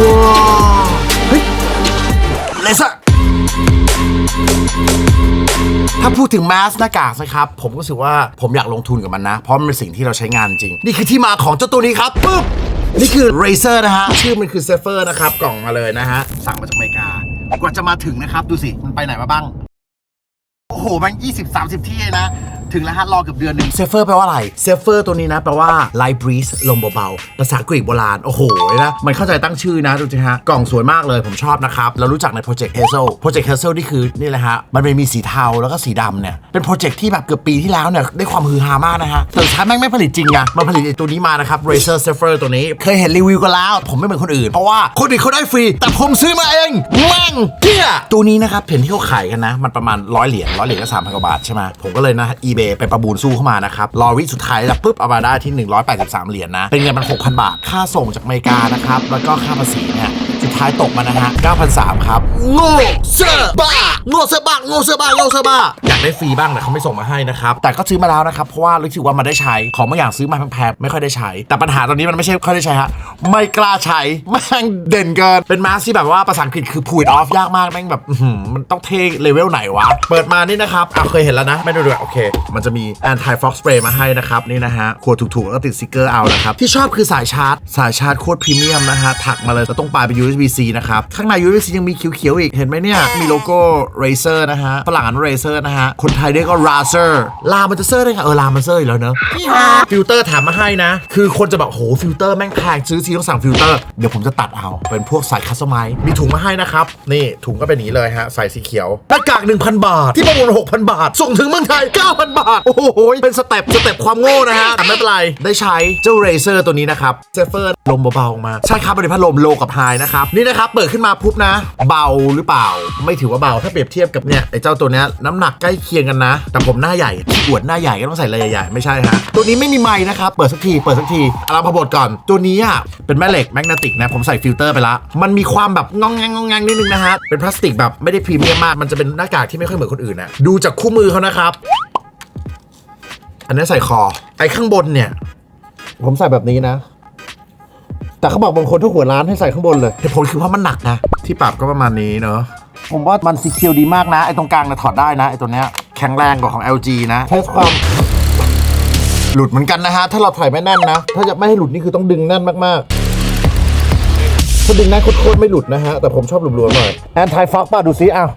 ว้าเฮ้ยเลเซอร์ถ้าพูดถึงแมสหน้ากากนะครับ ผมก็รู้สึกว่าผมอยากลงทุนกับมันนะ เพราะมันเป็นสิ่งที่เราใช้งานจริง นี่คือที่มาของเจ้าตัวนี้ครับปึ๊บนี่คือ Razer นะฮะ ชื่อมันคือ s e f e r นะครับ กล่องมาเลยนะฮะ สั่งมาจากอเมริกา กว่าจะมาถึงนะครับ ดูสิ มันไปไหนมาบ้าง โอ้โหมัน20 30 ที่เลยนะ ถึงแล้วฮะรอเกือบเดือนหนึ่งเซฟเฟอร์แปลว่าอะไร เซฟเฟอร์ตัวนี้นะแปลว่า light breeze ลมเบาๆ ภาษากรีกโบราณ โอ้โหนะมันเข้าใจตั้งชื่อนะ ดูสิฮะ กล่องสวยมากเลยผมชอบนะครับเรารู้จักใน Project Hazel Project Hazel นี่คือ นี่แหละฮะ มันเป็นมีสีเทาแล้วก็สีดำเนี่ย เป็นโปรเจกต์ที่แบบเกือบปีที่แล้วเนี่ย ได้ความฮือฮามากนะฮะแต่สุดท้ายแม่งไม่ผลิตจริงไงมันผลิตไอ้ตัวนี้มานะครับ Razer s e f e r ตัวนี้เคยเห็นรีวิวกันแล้ว ผมไม่เหมือนคนอื่นเพราะว่าคนอื่นเขาได้ฟรีแต่ผมซื้อมาเองแม่งเที่ยตัวนี้นะครับเห็นที่เขาขายกันนะ มันประมาณร้อยเหรียญร้อยเหรียญก็สามพันกว่าบาทใช่ไหมผมก็เลยนะ eBay ไปประมูลสู้เข้ามานะครับรอวิสุดท้ายแล้วปุ๊บเอามาได้ที่ 183 เหรียญนะ เป็นเงินมัน 6,000 บาท ค่าส่งจากอเมริกานะครับ แล้วก็ค่าภาษีเนี่ยสุดท้ายตกมานะฮะ9,300ครับ โง่เซอร์บ้า โง่เซอร์บ้า โง่เซอร์บ้า โง่เซอร์บ้า อยากได้ฟรีบ้างแต่เขาไม่ส่งมาให้นะครับ แต่ก็ซื้อมาแล้วนะครับ เพราะว่ารู้สึกว่ามันได้ใช้ ของบางอย่างซื้อมาแพงๆ ไม่ค่อยได้ใช้ แต่ปัญหาตอนนี้มันไม่ใช่ค่อยได้ใช้ฮะ ไม่กล้าใช้แม่งเด่นเกิน เป็นมาสที่แบบว่าภาษาอังกฤษคือพูดออฟยากมากแม่งแบบอื้อหือมันต้องเท่เลเวลไหนวะ เปิดมานี่นะครับอะเคยเห็นแล้วนะ ไม่ดูด้วยโอเค มันจะมี anti fog spray มาให้นะครับ นี่นะฮะขวดถูกๆ แล้วก็ติดสติกเกอร์เอานะครับ ที่ชอบคือสายชาร์จ สายชาร์จโคตรพรีเมียมนะฮะถักมาเลยแล้วตรงปลายเป็น USB-C นะครับ ข้างใน USB-C ยังมีเขียวๆอีกเห็นไหมเนี่ยมีโลโก้ Razer นะฮะฝรั่งอ่านว่า Razer นะฮะคนไทยเรียกก็ Razer ลามันจะเซอร์ได้ไงเออลามันเซอร์อยู่แล้วเนอะฟิลเตอร์ถามมาให้นะ คือคนจะแบบโหฟิลเตอร์แม่งแพงซื้อทีต้องสั่งฟิลเตอร์ เดี๋ยวผมจะตัดเอา เป็นพวกสายคัสตอมไมมีถุงมาให้นะครับ นี่ถุงก็เป็นอย่างนี้เลยฮะ ใส่สีเขียวหน้ากาก 1,000 บาท ที่ประมูล6,000 บาท ส่งถึงเมืองไทย 9,000 บาท โอ้โห เป็นสเต็ปสเต็ปความโง่นะฮะแต่ไม่เป็นไร ได้ใช้เจ้า Razer ตัวนี้นะครับเซฟเฟอร์ลมเบาๆออกมา ใช่ครับเป็นพัดลมโลกับไฮนะครับ นี่นะครับ เปิดขึ้นมาปุ๊บนะ เบาหรือเปล่า ไม่ถือว่าเบา ถ้าเปรียบเทียบกับเนี่ยไอ้เจ้าตัวเนี้ยน้ำหนักใกล้เคียงกันนะ แต่ผมหน้าใหญ่ที่อวดหน้าใหญ่ก็ต้องใส่อะไรใหญ่ๆไม่ใช่ฮะ ตัวนี้ไม่มีไม้นะครับ เปิดสักที เปิดสักทีเอาเราพบทก่อน ตัวนี้อะเป็นแม่เหล็กแมกเนติกนะ ผมใส่ฟิลเตอร์ไปละ มันมีความแบบงองแงงงองแงงนิดนึงนะฮะ เป็นพลาสติกแบบไม่ได้พรีเมียมมาก มันจะเป็นหน้ากากที่ไม่ค่อยเหมือนคนอื่นนะ ดูจากคู่มือเขานะครับ อันนี้ใส่คอ ไอ้ข้างบนเนี่ย ผมใส่แบบนี้นะ แต่เขาบอกบางคนทุกหัวร้านให้ใส่ข้างบนเลยเหตุผลคือเพราะมันหนักนะ ที่ปรับก็ประมาณนี้เนอะผมว่ามันซีเคียวดีมากนะ ไอ้ตรงกลางเนี่ยถอดได้นะไอ้ตัวเนี้ยแข็งแรงกว่าของ LG นะใช้ความ หลุดเหมือนกันนะฮะ ถ้าเราถ่ายไม่แน่นนะ ถ้าจะไม่ให้หลุดนี่คือต้องดึงแน่นมากๆถ้าดึงแน่นโคตรๆไม่หลุดนะฮะ แต่ผมชอบหลุมๆหน่อยแอนทายฟอกป่ะดูซิอ้าว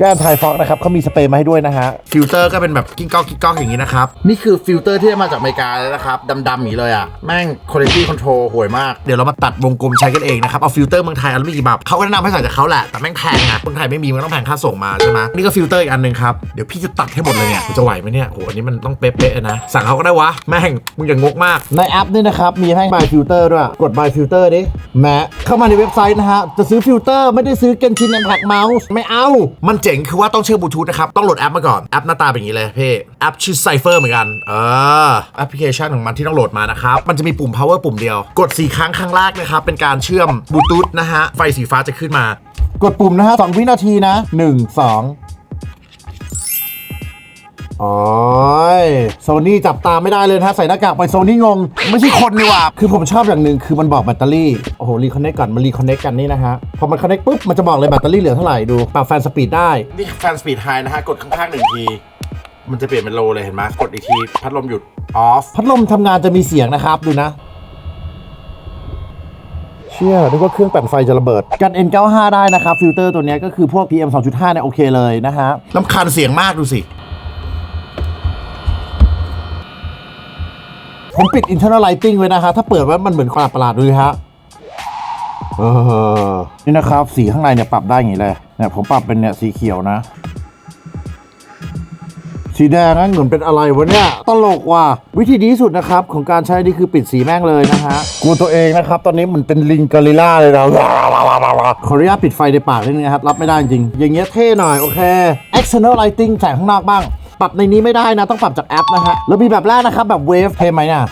ก็แอนทายฟอกนะครับเขามีสเปรย์มาให้ด้วยนะฮะ ฟิลเตอร์ก็เป็นแบบกิ้งก้องกิ้งก้องอย่างนี้นะครับ นี่คือฟิลเตอร์ที่ได้มาจากอเมริกาเลยนะครับดำๆอย่างนี้เลยอะ แม่งคุณภาพคอนโทรลห่วยมาก เดี๋ยวเรามาตัดวงกลมใช้กันเองนะครับ เอาฟิลเตอร์เมืองไทยอันละไม่กี่บาทเขาก็แนะนำให้ใส่จากเขาแหละ แต่แม่งแพงอะเมืองไทยไม่มีมันต้องแพงค่าส่งมาใช่ไหมนี่ก็ฟิลเตอร์อีกอันหนึ่งครับ เดี๋ยวพี่จะตัดให้หมดเลยเนี่ยกูจะไหวไหมเนี่ยโหอันนี้มันต้องเป๊ะๆนะ สั่งเขาก็ได้วะ แม่งมึงอย่างงกมาก ในแอปนี่นะครับมีให้ by filter ด้วย กด by filter ดิ แม้เข้ามาในเว็บไซต์นะฮะ จะซื้อฟิลเตอร์ไม่ได้ซื้อเกนชินแอนแพ็กเมาส์ไม่เอา มันเจ๋งคือว่าต้องเชื่อมบลูทูธนะครับ ต้องโหลดแอปมาก่อนแอปหน้าตาเป็นอย่างนี้เลยพี่แอปชื่อ Cypher เหมือนกันเออแอปพลิเคชันของมันที่ต้องโหลดมานะครับมันจะมีปุ่ม power ปุ่มเดียว กด 4 ครั้งครั้งแรกนะครับเป็นการเชื่อมบลูทูธนะฮะไฟสีฟ้าจะขึ้นมา กดปุ่มนะฮะ2วินาทีนะ1 2 โอ้ยโซนี่จับตาไม่ได้เลยนะฮะใส่หน้ากากไปโซนี่งง ไม่ใช่คนนี่หว่า คือผมชอบอย่างหนึ่งคือมันบอกแบตเตอรี่ โอ้โหรีคอนเนคก่อนมันรีคอนเนคกันนี่นะฮะ พอมันคอนเนคปุ๊บ มันจะบอกเลยแบตเตอรี่เหลือเท่าไหร่ดู ปรับแฟนสปีดได้ นี่แฟนสปีดไฮนะฮะ กดข้างๆหนึ่งที มันจะเปลี่ยนเป็นโลเลยเห็นไหมกดอีกที พัดลมหยุดออฟพัดลมทำงานจะมีเสียงนะครับดูนะ เชื่อนึกว่าเครื่องปั่นไฟจะระเบิด กัน N95 ได้นะครับ ฟิลเตอร์ตัวเนี้ยก็คือพวก PM 2.5เนี่ยโอเคเลยนะฮะลำคาญเสียงมากดูสิ ผมปิด internal lighting ไว้นะฮะถ้าเปิดไว้มันเหมือนความประหลาดดูสิฮะเออนี่นะครับ สีข้างในเนี่ยปรับได้อย่างนี้เลยเนี่ยผมปรับเป็นเนี่ยสีเขียวนะ สีแดงนั่นเหมือนเป็นอะไรวะเนี่ยตลกว่ะวิธีดีที่สุดนะครับ ของการใช้นี่คือปิดสีแม่งเลยนะฮะกลัวตัวเองนะครับ ตอนนี้เหมันเป็นลิงกอริลล่าเลยนะขออนุญาตปิดไฟในปากนิดนึงนะครับรับไม่ได้จริง อย่างเงี้ยเท่หน่อยโอเค external lighting แสงข้างนอกบ้าง ปรับในนี้ไม่ได้นะ ต้องปรับจากแอปนะฮะ แล้วมีแบบแรกนะครับ แบบเวฟเทไหมเนี่ย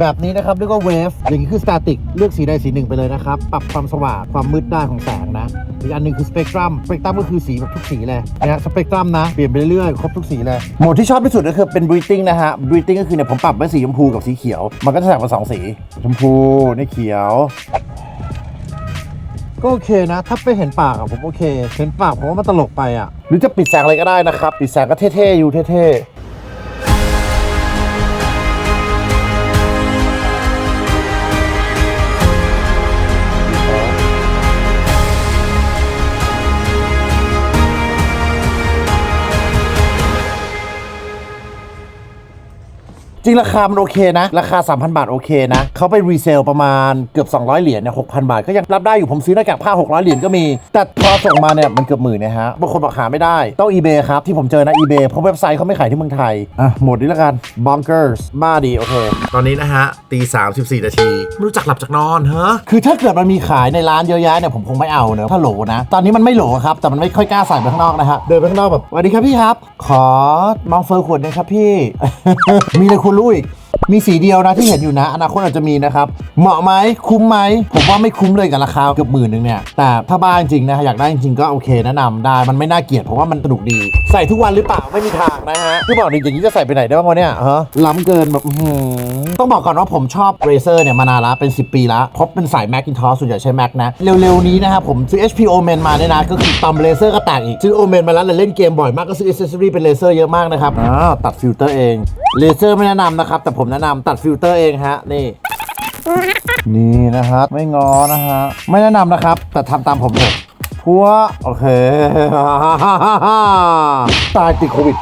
แบบนี้นะครับเรียกว่าเวฟอย่างนี้คือสแตติกเลือกสีใดสีหนึ่งไปเลยนะครับ ปรับความสว่างความมืดได้ของแสงนะ อีกอันหนึงคือสเปกตรัมสเปกตรัมก็คือสีแบบทุกสีเลยนะฮะสเปกตรัมนะ เปลี่ยนไปเรื่อยๆ ครบทุกสีเลย โหมดที่ชอบที่สุดก็คือเป็น breathing นะฮะ breathing ก็คือเนี่ยผมปรับไว้สีชมพูกับสีเขียว มันก็จะแสงมาสองสี ชมพูนี่เขียว ก็โอเคนะ ถ้าไปเห็นปากอะผมโอเค เห็นปากผมว่ามันตลกไปอะหรือจะปิดแสงอะไรก็ได้นะครับ ปิดแสงก็เท่ๆอยู่เท่ๆ จริงราคามันโอเคนะ ราคา 3,000 บาทโอเคนะ เขาไปรีเซลประมาณเกือบ 200 เหรียญเนี่ย6,000 บาท ก็ยังรับได้อยู่ผมซื้อหน้ากากผ้า 600 เหรียญก็มี แต่พอส่งมาเนี่ยมันเกือบหมื่นนะฮะบางคนบอกหาไม่ได้ ต้อง eBay ครับ ที่ผมเจอนะ eBay เพราะเว็บไซต์เขาไม่ขายที่เมืองไทย อะ หมดนี้แล้วกัน Bunkers บ้าดีโอเค ตอนนี้นะฮะตีสามสิบสี่นาทีไม่รู้จักหลับจากนอนเฮ้คือถ้าเกิดมันมีขายในร้านเยอะแยะเนี่ยผมคงไม่เอาเนอะถ้าโหลนะ ตอนนี้มันไม่โหลครับ แต่มันไม่ค่อยกล้าใส่ไปข้างนอกนะฮะเดินไปข้างนอกแบบสวัสดีครับพี่ครับ ขอมองเฟอร์ขวดหนึงครับพี่ มีเลยคุณลุยมีสีเดียวนะที่เห็นอยู่นะ อนาคตอาจจะมีนะครับ เหมาะไหมคุ้มไหมผมว่าไม่คุ้มเลยกับราคาเกือบหมื่นหนึงเนี่ย แต่ถ้าบ้าจริงๆนะอยากได้จริงๆก็โอเคแนะนำได้มันไม่น่าเกลียดเพราะว่ามันสนุกดี ใส่ทุกวันหรือเปล่าไม่มีทางนะฮะคือบอกดิอย่างนี้จะใส่ไปไหนได้บ้างวะเนี่ยฮะล้ำเกินแบบอื้อหือ ต้องบอกก่อนว่าผมชอบ Razer เนี่ยมานานละเป็น 10 ปีละเพราะเป็นสาย Macintosh ส่วนใหญ่ใช้ Mac นะ เร็วๆนี้นะครับผมซื้อ HP Omen มาเนี่ยนะ ก็คือตอมเลเซอร์ก็แตกอีก ซื้อ Omen มาแล้วเลยเล่นเกมบ่อยมากก็ซื้อ Accessory เป็นเลเซอร์เยอะมากนะครับอ้าตัดฟิลเตอร์เองเลเซอร์ไม่แนะนำนะครับแต่ผมแนะนำตัดฟิลเตอร์เองฮะนี่นี่นะครับไม่งอนะฮะไม่แนะนำนะครับ แต่ทำตามผมเถอะพัวโอเคตายติดโควิด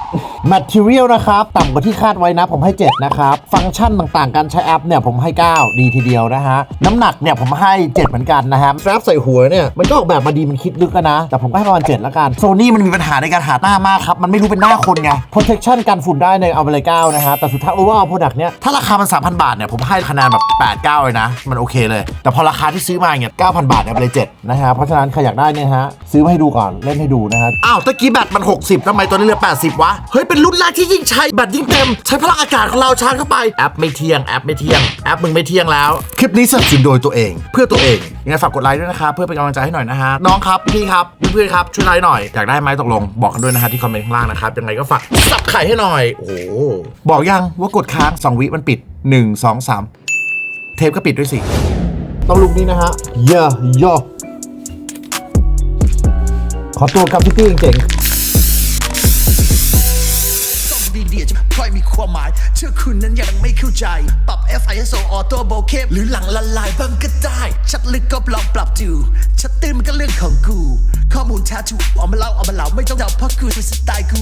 Material นะครับต่ำกว่าที่คาดไว้นะ ผมให้ 7 นะครับ ฟังก์ชันต่างๆ การใช้แอปเนี่ยผมให้ 9 ดีทีเดียวนะฮะ น้ำหนักเนี่ยผมให้ 7 เหมือนกันนะฮะแฟบใส่หัวเนี่ยมันก็ออกแบบมาดีมันคิดลึกนะ แต่ผมก็ให้ประมาณ7แล้วกันโซนี่มันมีปัญหาในการหาหน้ามากครับ มันไม่รู้เป็นหน้าคนไง protection กันฝุ่นได้ในเอาไปเลย9นะฮะแต่สุดท้าย overall product เนี่ยถ้าราคามัน3,000 บาทเนี่ยผมให้คะแนนแบบ8 9เลยนะ มันโอเคเลย แต่พอราคาที่ซื้อมาเนี่ย9,000 บาทเนี่ยไปเลย7นะฮะเพราะฉะนั้นใครอยากได้เนี่ยฮะซื้อมาให้ดูก่อนเล่นให้ดูนะฮะอ้าวตะกี้แบตมัน 60ทำไมตัวนี้เหลือ 80 วะเฮ้ยเป็นรุ่นแรกที่ยิ่งใช้แบตยิ่งเต็ม ใช้พลังอากาศของเราชาร์จเข้าไปแอปไม่เที่ยงแอปไม่เที่ยงแอปมึงไม่เที่ยงแล้ว คลิปนี้สนับสนุนโดยตัวเอง เพื่อตัวเองยังไงฝากกดไลค์ด้วยนะครับเพื่อเป็นกำลังใจให้หน่อยนะฮะน้องครับพี่ครับเพื่อนๆครับช่วยไลค์หน่อยอยากได้ไหมตกลงบอกกันด้วยนะฮะที่คอมเมนต์ข้างล่างนะครับยังไงก็ฝากสับไข่ให้หน่อยโอ้โหบอกยังว่ากดค้าง 2 วิมันปิด 1 2 3 เทปก็ปิดด้วยสิต้องลุกนี้นะฮะเยอะโยขอตัวกับพี่ตี้เจ๋งๆ พลอยมีความหมาย เชื่อคุณนั้นยังไม่เข้าใจ ปรับ F I S O Auto b o k e หรือหลังละลายบ้างก็ได้ ชัดลึกก็ลองปรับดูชัดตื้นมันก็เรื่องของกู ข้อมูลแท้ถูกเอามาเล่าเอามาเล่าไม่ต้องเดาเพราะกูคือสไตล์กู